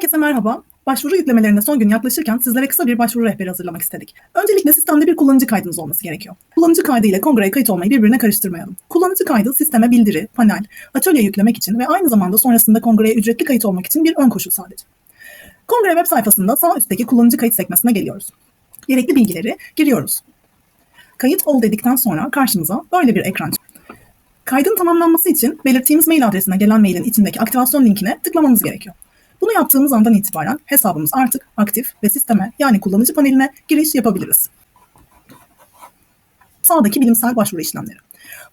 Herkese merhaba. Başvuru yüklemelerinde son gün yaklaşırken sizlere kısa bir başvuru rehberi hazırlamak istedik. Öncelikle sistemde bir kullanıcı kaydınız olması gerekiyor. Kullanıcı kaydı ile kongreye kayıt olmayı birbirine karıştırmayalım. Kullanıcı kaydı sisteme bildiri, panel, atölye yüklemek için ve aynı zamanda sonrasında kongreye ücretli kayıt olmak için bir ön koşul sadece. Kongre web sayfasında sağ üstteki kullanıcı kayıt sekmesine geliyoruz. Gerekli bilgileri giriyoruz. Kayıt ol dedikten sonra karşımıza böyle bir ekran çıkıyor. Kaydın tamamlanması için belirttiğimiz mail adresine gelen mailin içindeki aktivasyon linkine tıklamamız gerekiyor. Bunu yaptığımız andan itibaren hesabımız artık aktif ve sisteme yani kullanıcı paneline giriş yapabiliriz. Sağdaki bilimsel başvuru işlemleri.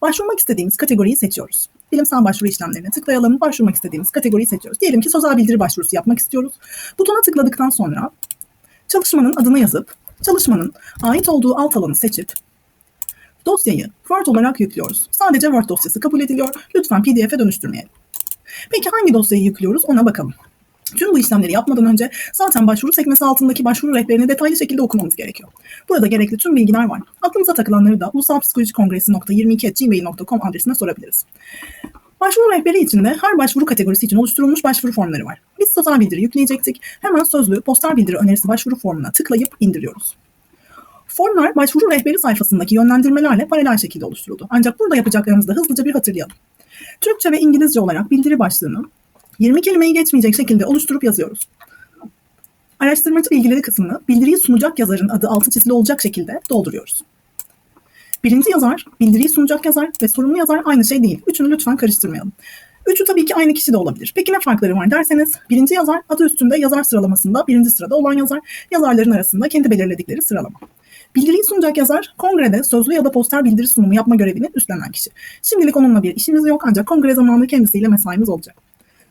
Başvurmak istediğimiz kategoriyi seçiyoruz. Bilimsel başvuru işlemlerine tıklayalım. Başvurmak istediğimiz kategoriyi seçiyoruz. Diyelim ki sözel bildiri başvurusu yapmak istiyoruz. Butona tıkladıktan sonra çalışmanın adını yazıp çalışmanın ait olduğu alt alanı seçip dosyayı Word olarak yüklüyoruz. Sadece Word dosyası kabul ediliyor. Lütfen PDF'e dönüştürmeyelim. Peki hangi dosyayı yüklüyoruz ona bakalım. Tüm bu işlemleri yapmadan önce zaten başvuru sekmesi altındaki başvuru rehberini detaylı şekilde okumamız gerekiyor. Burada gerekli tüm bilgiler var. Aklımıza takılanları da ulusalpsikolojikongresi.22.gmail.com adresine sorabiliriz. Başvuru rehberi içinde her başvuru kategorisi için oluşturulmuş başvuru formları var. Biz sözel bildiri yükleyecektik. Hemen sözlü poster bildiri önerisi başvuru formuna tıklayıp indiriyoruz. Formlar başvuru rehberi sayfasındaki yönlendirmelerle paralel şekilde oluşturuldu. Ancak burada yapacaklarımızı da hızlıca bir hatırlayalım. Türkçe ve İngilizce olarak bildiri başlığını 20 kelimeyi geçmeyecek şekilde oluşturup yazıyoruz. Araştırmacı bilgileri kısmını bildiriyi sunacak yazarın adı altı çizili olacak şekilde dolduruyoruz. Birinci yazar, bildiriyi sunacak yazar ve sorumlu yazar aynı şey değil. Üçünü lütfen karıştırmayalım. Üçü tabii ki aynı kişi de olabilir. Peki ne farkları var derseniz, birinci yazar adı üstünde yazar sıralamasında birinci sırada olan yazar, yazarların arasında kendi belirledikleri sıralama. Bildiriyi sunacak yazar, kongrede sözlü ya da poster bildiri sunumu yapma görevini üstlenen kişi. Şimdilik onunla bir işimiz yok ancak kongre zamanı kendisiyle mesaimiz olacak.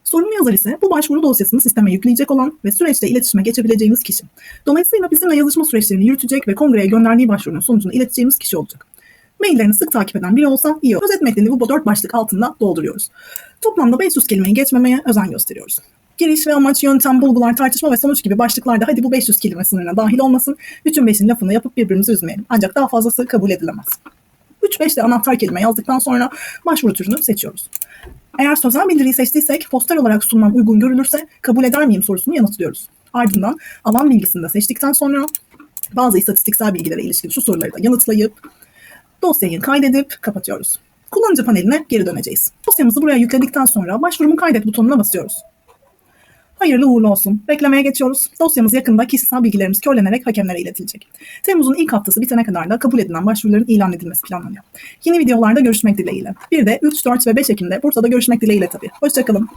Sorumlu yazar ise bu başvuru dosyasını sisteme yükleyecek olan ve süreçte iletişime geçebileceğimiz kişi. Dolayısıyla bizimle yazışma süreçlerini yürütecek ve kongreye gönderdiği başvurunun sonucunu ileteceğimiz kişi olacak. Maillerini sık takip eden biri olsa iyi olur. Özet metnini bu dört başlık altında dolduruyoruz. Toplamda 500 kelimeyi geçmemeye özen gösteriyoruz. Giriş ve amaç, yöntem, bulgular, tartışma ve sonuç gibi başlıklarda hadi bu 500 kelime sınırına dahil olmasın. Üçün beşin lafını yapıp birbirimizi üzmeyelim. Ancak daha fazlası kabul edilemez. 3-5 de anahtar kelime yazdıktan sonra başvuru türünü seçiyoruz. Eğer sözel bildiriyi seçtiysek poster olarak sunmam uygun görülürse kabul eder miyim sorusunu yanıtlıyoruz. Ardından alan bilgisini de seçtikten sonra bazı istatistiksel bilgilere ilişkin şu soruları da yanıtlayıp dosyayı kaydedip kapatıyoruz. Kullanıcı paneline geri döneceğiz. Dosyamızı buraya yükledikten sonra başvurumu kaydet butonuna basıyoruz. Hayırlı uğurlu olsun. Beklemeye geçiyoruz. Dosyamız yakında kişisel bilgilerimiz körlenerek hakemlere iletilecek. Temmuz'un ilk haftası bitene kadar da kabul edilen başvuruların ilan edilmesi planlanıyor. Yeni videolarda görüşmek dileğiyle. Bir de 3, 4 ve 5 Ekim'de Bursa'da görüşmek dileğiyle tabii. Hoşçakalın.